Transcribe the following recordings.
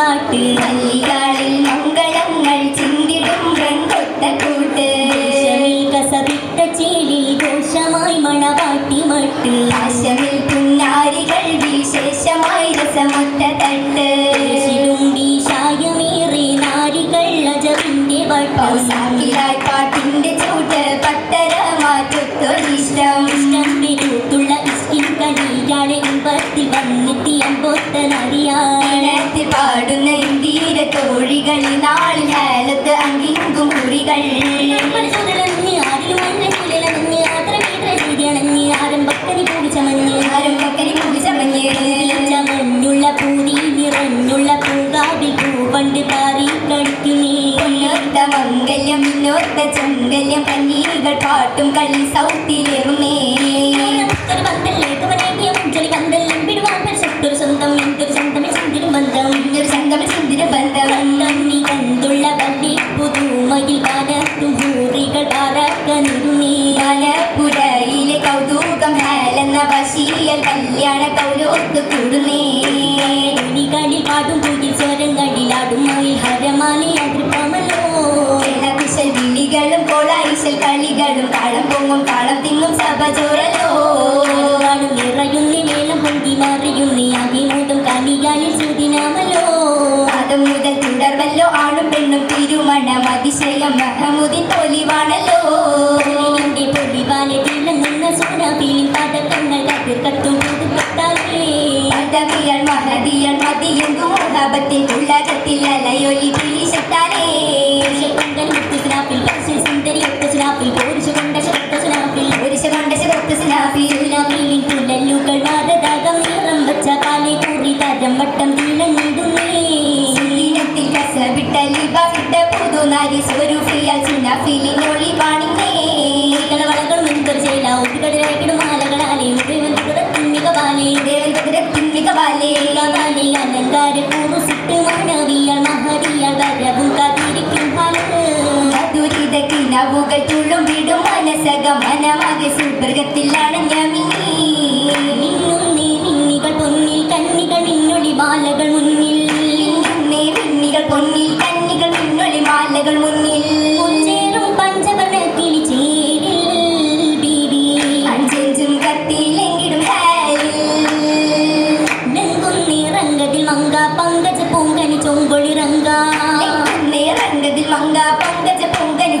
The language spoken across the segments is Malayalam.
പാട്ട് കല്ലികളിൽ മംഗളങ്ങൾ ചിന്തിടും രംഗൊത്ത കൂട്ട്. കസവിട്ട ചേലിൽ ഘോഷമായി മണവാട്ടി മട്ട്. ആശമിൽ പുന്നാരികൾ വിശേഷമായി രസമൊട്ട തട്ട്. ശായമേറെ നാരികൾ അജവിന്റെ വട്ടം. മംഗല്യം ഇന്നൊത്ത ചങ്കല്യം പാട്ടും കളി സൗത്തിലേറുന്നേ കൗലോത്ത് കൂടുന്നേ കളികളിൽ പാടും കുയിൽ സ്വരങ്ങളിലാടും മയിൽ ഹരമാലി എല്ലാ വിശൽ വിളികളും കോളായിശൽ കളികളും കാളം പൊങ്ങും കാളം തിങ്ങും സഭ ചോരലോ. പാടും നിറയുന്നി മേളം പൊങ്കി മറിയുന്നി അതിമൂതും കണികാലിൽ ശ്രുതിനാമലോ. പാദം മുതൽ തുടർവല്ലോ ആണും പെണ്ണും തിരുമണം അതിശയം മഹമുദിൻ പൊലിവാണല്ലോ. എന്റെ പൊടിവാലെ തിളങ്ങുന്ന സോനാപീലിൻ പതക്കങ്ങൾ കത്തിർക്കത്തും பட்டமே பதவியல் மகதியல் மதியெங்கும் உலகத்தில் உலகத்தில் அலையொலி பிழி சட்டாரே മാലകൾ മുന്നിൽ നിന്നേ വെണ്ണികൾ പൊന്നിൽ കന്നികൾ പിന്നൊളി മാലകൾ മുന്നിൽ ചേരും പഞ്ചവർണ കിളിച്ചേരിൽ ബീബി അഞ്ചഞ്ചും കത്തിയിലെങ്കിലും നൽകുന്നിറങ്കതിൽ മങ്ക പങ്കജ പൊങ്കനി ചൊങ്കൊളിറങ്ക നേറങ്കതിൽ മങ്ക പങ്കജ പൊങ്കനി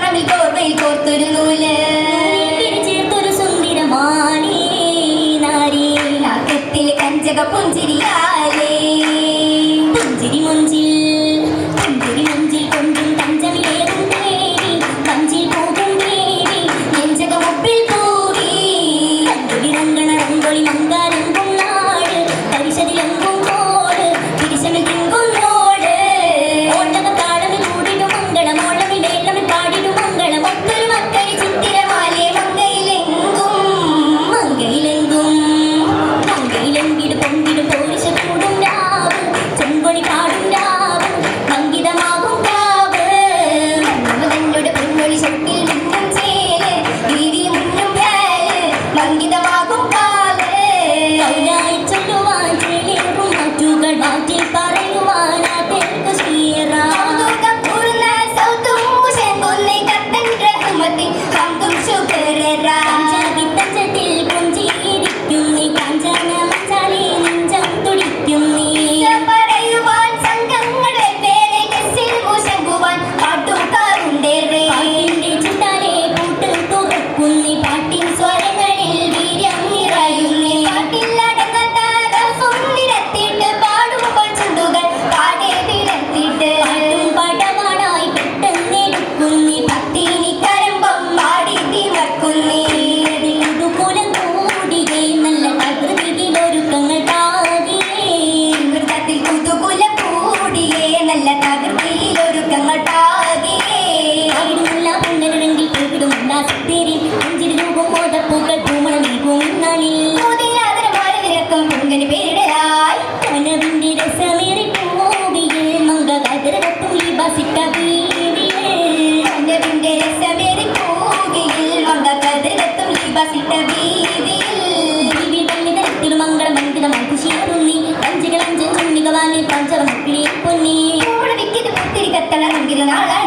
நாள்